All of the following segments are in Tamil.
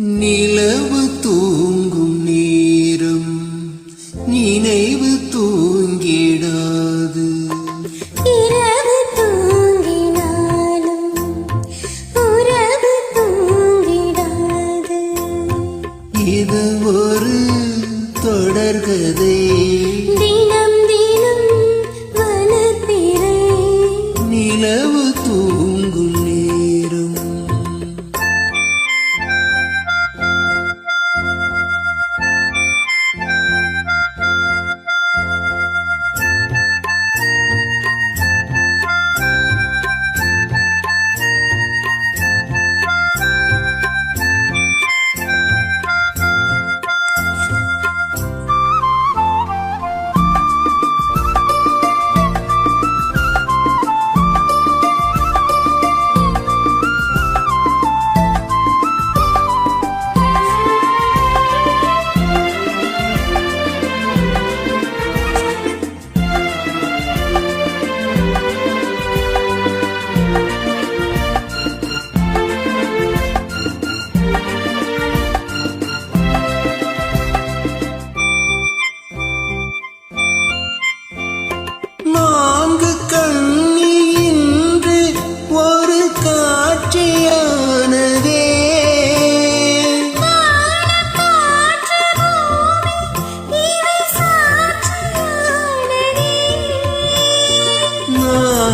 நிலவு தூங்கும் நேரம் நினைவு தூங்கிடாது. இரவு தூங்கினாலும் உறவு தூங்கிடாது. இது ஒரு தொடர்கதை தினம் தினம் வளர்ப்பிறை நிலவு தூங்கும்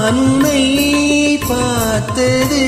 நான் பார்த்தது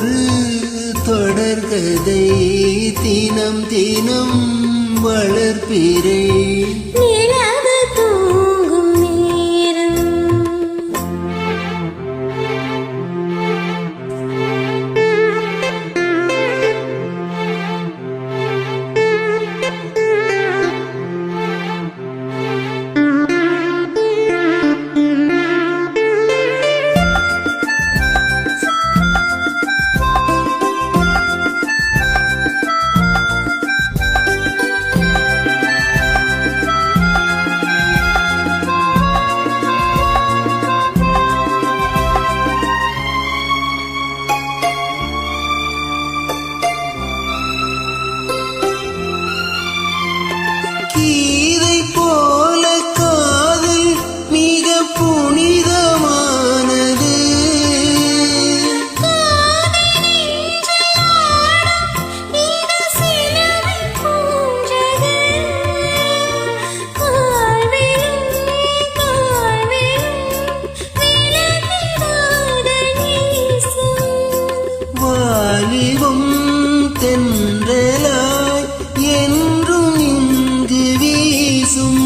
ஒரு தொடர்கதை தினம் தினம் வளர்ப்பிறேன் தென்றலாய் என்றும் இங்கு வீசும்.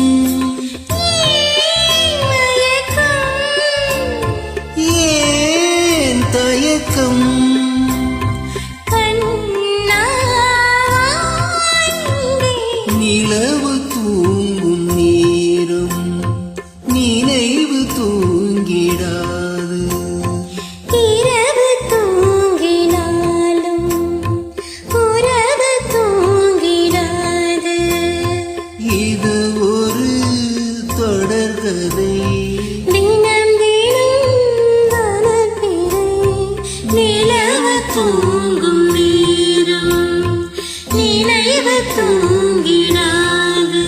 ஏன் தயக்கம்? நிலவு தூங்கும் நேரம் நினைவு தூ தூங்கும் நேரம் நினைவு தூங்கிடாது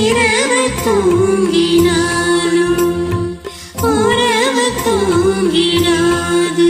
இரவு தூங்கினாலும் உறவு தூங்கிடாது